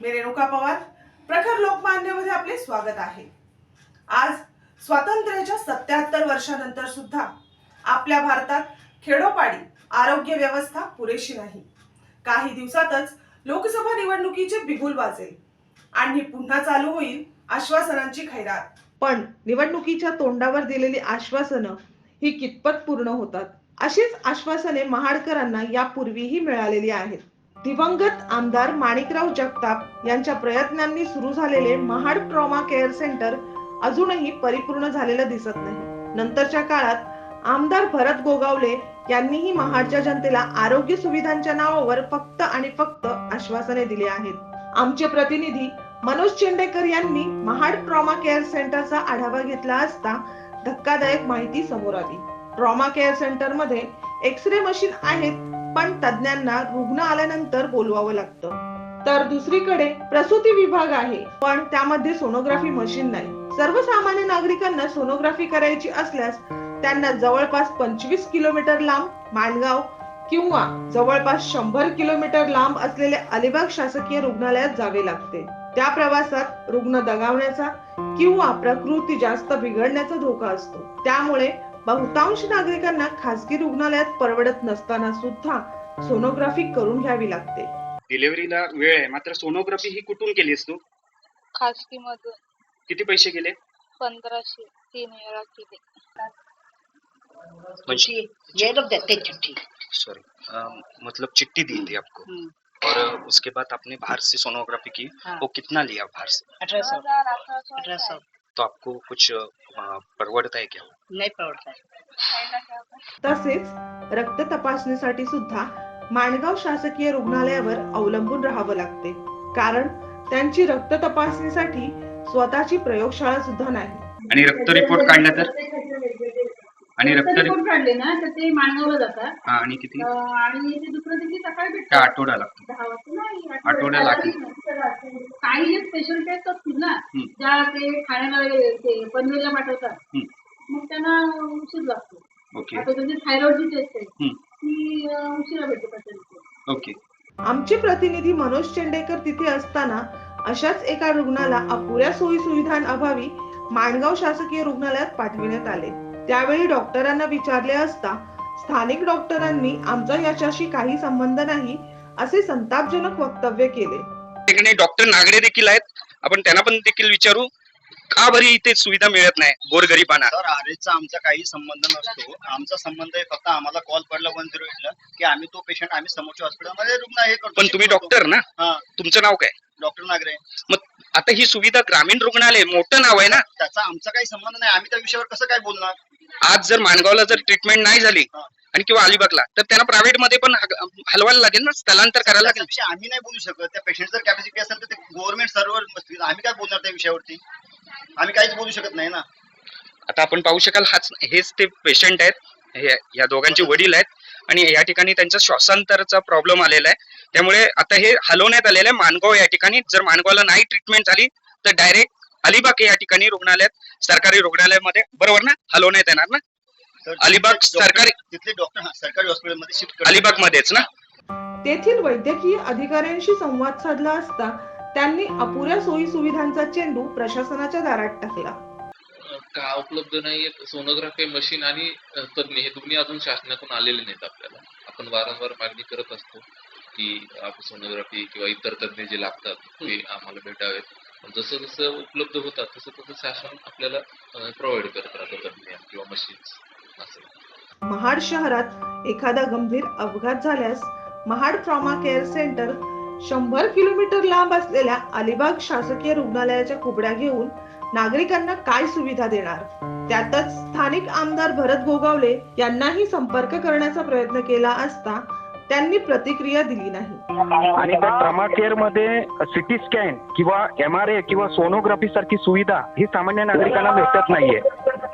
नि रेणुका पवात प्रखर लोकमान्यमध्ये आपले स्वागत आहे. आज स्वातंत्र्याच्या सत्याहत्तर वर्षानंतर सुद्धा आपल्या भारतात खेडोपाडी आरोग्य व्यवस्था पुरेशी नाही. काही दिवसातच लोकसभा निवडणुकीचे बिगुल वाजेल. आणि पुन्हा चालू होईल आश्वासनांची खैरात. पण निवडणुकीच्या तोंडावर दिलेली आश्वासनं ही कितपत पूर्ण होतात? अशीच आश्वासने महाडकरांना यापूर्वीही मिळालेली आहेत. दिवंगत आमदार माणिकराव जगताप यांच्या प्रयत्नांनी सुरू झालेले महाड ट्रॉमा केअर सेंटर अजूनही परिपूर्ण झालेलं दिसत नाही. नंतरच्या काळात आमदार भरत गोगावले यांनीही महाडच्या जनतेला आरोग्य सुविधांच्या नावावर फक्त आणि फक्त आश्वासने दिली आहेत. आमचे प्रतिनिधी मनोज चेंडेकर यांनी महाड ट्रॉमा केअर सेंटरचा आढावा घेतला असता धक्कादायक माहिती समोर आली. ट्रॉमा केअर सेंटरमध्ये एक्स रे मशीन आहेत पण तज्ञांना रुग्ण आल्यानंतर बोलवावं लागतं. तर दुसरीकडे प्रसूती विभाग आहे पण त्यामध्ये सोनोग्राफी मशीन नाही. सर्वसामान्य नागरिकांना सोनोग्राफी करायची असल्यास त्यांना जवळपास पंचवीस किलोमीटर लांब माणगाव किंवा जवळपास शंभर किलोमीटर लांब असलेले अलिबाग शासकीय रुग्णालयात जावे लागते. त्या प्रवासात रुग्ण दगावण्याचा किंवा प्रकृती जास्त बिघडण्याचा धोका असतो. त्यामुळे बहुतांश नागरिकांना खासगी रुग्णालयात परवडत नसताना सुद्धा सोनोग्राफी करून घ्यावी लागते. डिलिव्हरीला वेळ आहे. मात्र सोनोग्राफी ही कुठून केलीस तू? खासगी मधून किती पैसे गेले? पंधराशे तीन वेळा केले. म्हणजे ये लोग देते चिट्ठी सॉरी मतलब चिट्ठी दी थी आपको. और उसके बाद आपने बाहर से सोनोग्राफी की. हाँ। वो कितना लिया बाहर से? अठारह सौ अठारह सौ तो आपको कुछ अ, पडवडता है क्या? नहीं है काय होता? तसेच रक्त तपासणीसाठी सुद्धा माणगाव शासकीय रुग्णालयावर अवलंबून राहावं लागते. कारण त्यांची रक्त तपासणीसाठी स्वतःची प्रयोगशाळा सुद्धा नाही. आणि रक्त रिपोर्ट काढला तर? आणि रक्त रिपोर्ट काढले ना तर ते मानवलं जातात. हा आणि किती? आणि ते दुसऱ्या दिवशी सकाळी भेटतात. आठवडा लागतो. दहा वाजता नाही आठवड्याला काही जे पेशंट आहेत असतील ना. ज्या ते वगैरे ते पनवेलला पाठवतात. मग त्यांना उशीर लागतो. ओके. आता त्यांची थायरॉइडची टेस्ट आहे. ती उशिरा भेटते पेशंट ओके. आमचे प्रतिनिधी मनोज चेंडेकर तिथे असताना अशाच एका रुग्णाला अपुऱ्या सोयी सुविधांअभावी माणगाव शासकीय रुग्णालयात पाठविण्यात आले. त्यावेळी डॉक्टरांना विचारले असता स्थानिक डॉक्टरांनी आमचा याच्याशी काही संबंध नाही असे संतापजनक वक्तव्य केले. ठिकाणी डॉक्टर नागरे देखील आहेत. आपण त्यांना पण देखील विचारू का बरी इथे सुविधा मिळत नाही गोरगरिबांना? सर आरेचा आमचा काही संबंध नसतो. आमचा संबंध आहे फक्त आम्हाला कॉल पडला वन झिरो एटला की आम्ही तो पेशंट आम्ही समोरच्या हॉस्पिटलमध्ये रुग्ण हे करतो. पण तुम्ही डॉक्टर ना? हा. तुमचं नाव काय? डॉक्टर नागरे. मग आता ही सुविधा ग्रामीण रुग्णालय मोठं नाव आहे ना? त्याचा आमचा काही संबंध नाही. आम्ही त्या विषयावर कसं काय बोलणार? आज जर माणगावला जर ट्रीटमेंट नाही झाली हा. आणि किंवा अलिबागला तर त्यांना प्रायव्हेटमध्ये पण हलवायला लागेल ना स्थलांतर करायला लागेल. त्याच्याविषयी आम्ही नाही बोलू शकत. त्या पेशंट जर कॅपॅसिटी असेल तर ते गव्हर्नमेंट सर्व्हर बसतील आम्ही काय बोलणार त्या विषयावरती? आम्ही काहीच बोलू शकत नाही ना. आता आपण पाहू शकाल हाच हेच ते पेशंट आहेत. हे या दोघांचे वडील आहेत. आणि या ठिकाणी त्यांचा श्वासांतराचा प्रॉब्लेम आलेला आहे. त्यामुळे आता हे हलवण्यात आलेलं आहे. मानगाव या ठिकाणी जर मानगावला नाही ट्रीटमेंट झाली तर डायरेक्ट अलिबाग या ठिकाणी रुग्णालयात सरकारी रुग्णालयामध्ये बरोबर ना? हलवण्यात येणार ना? अलिबाग सरकारी- डॉक्टर- तिथले डॉक्टर हा सरकारी हॉस्पिटलमध्ये शिफ्ट अलिबाग मध्येच ना? तेथील वैद्यकीय अधिकाऱ्यांशी संवाद साधला असता त्यांनी अपुऱ्या सोयी सुविधांचा चेंडू प्रशासनाच्या दारात टाकला. का उपलब्ध नाही? सोनोग्राफी मशीन आणि तज्ञ हे दोन्ही अजून शासनाकडून आलेले नाहीत आपल्याला. आपण वारंवार मागणी करत असतो की आपण सोनोग्राफी किंवा इतर तज्ञ जे लागतात ते आम्हाला भेटावेत. पण जसं जसं उपलब्ध होतात तसं तसं शासन आपल्याला प्रोव्हाइड करत राहतं तज्ञ किंवा मशीन्स महाड शहरात एखादा गंभीर अपघात झाल्यास महाड ट्रॉमा केअर सेंटर शंभर किलोमीटर लांब असलेल्या अलिबाग शासकीय रुग्णालयाच्या कुबड्या घेऊन नागरिकांना काय सुविधा देणार? त्यातच स्थानिक आमदार भरत गोगावले यांनाही संपर्क करण्याचा प्रयत्न केला असता त्यांनी प्रतिक्रिया दिली नाही. आणि त्या ट्रमा केअरमध्ये सिटी स्कॅन किंवा एम आर ए किंवा सोनोग्राफी सारखी सुविधा ही सामान्य नागरिकांना भेटत नाहीये.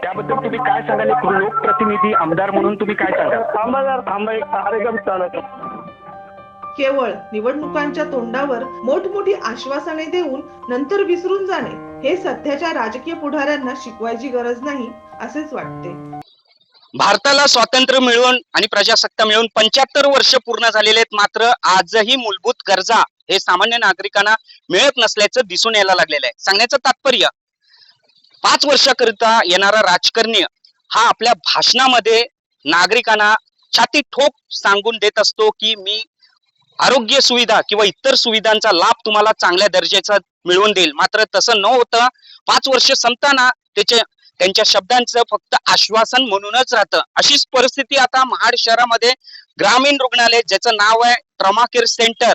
त्याबद्दल तुम्ही काय सांगाल? एक लोकप्रतिनिधी आमदार म्हणून तुम्ही काय सांगाल? थांबा एक कार्यक्रम चालत. केवळ निवडणुकांच्या तोंडावर मोठमोठी आश्वासने देऊन नंतर विसरून जाणे हे सध्याच्या राजकीय पुढाऱ्यांना शिकवायची गरज नाही असेच वाटते. भारताला स्वातंत्र्य मिळवून आणि प्रजासत्ता मिळवून पंच्याहत्तर वर्ष पूर्ण झालेले आहेत. मात्र आजही मूलभूत गरजा हे सामान्य नागरिकांना मिळत नसल्याचं दिसून यायला लागलेलं आहे. सांगण्याचं तात्पर्य पाच वर्षाकरिता येणारा राजकारणी हा आपल्या भाषणामध्ये नागरिकांना छाती ठोक सांगून देत असतो की मी आरोग्य सुविधा किंवा इतर सुविधांचा लाभ तुम्हाला चांगल्या दर्जाचा मिळवून देईल. मात्र तसं न होता पाच वर्ष संपताना त्याचे त्यांच्या शब्दांचं फक्त आश्वासन म्हणूनच राहतं. अशीच परिस्थिती आता महाड शहरामध्ये ग्रामीण रुग्णालय ज्याचं नाव आहे ट्रॉमा केअर सेंटर.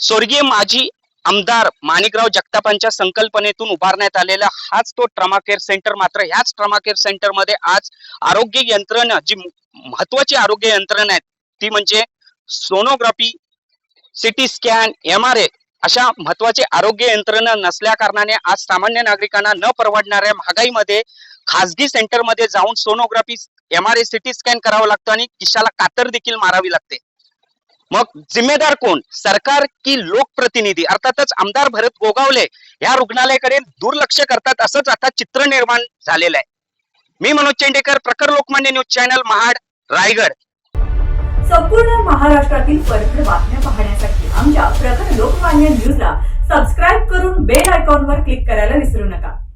स्वर्गीय माजी आमदार माणिकराव जगतापांच्या संकल्पनेतून उभारण्यात आलेला हाच तो ट्रमा केअर सेंटर. मात्र ह्याच ट्रमा केअर सेंटरमध्ये आज आरोग्य यंत्रणा जी महत्वाची आरोग्य यंत्रणा आहे ती म्हणजे sonography CT scan M R A अशा महत्त्वाचे आरोग्य यंत्रणा नसल्या कारणाने आज सामान्य नागरिकांना न परवडणाऱ्या महागाईमध्ये खासगी सेंटरमध्ये जाऊन sonography M R A CT scan करावं लागतं आणि किशाला कातर देखील मारावी लागते. मग जिम्मेदार कोण? सरकार की लोकप्रतिनिधी? अर्थातच आमदार भरत गोगावले या रुग्णालयाकडे दुर्लक्ष करतात असंच आता चित्र निर्माण झालेलं आहे. मी मनोज चेंडेकर प्रखर लोकमान्य न्यूज चॅनल महाड रायगड. संपूर्ण महाराष्ट्रातील परखड बातम्या पाहण्यासाठी आमच्या प्रखर लोकमान्य न्यूजला सबस्क्राईब करून बेल आयकॉनवर क्लिक करायला विसरू नका.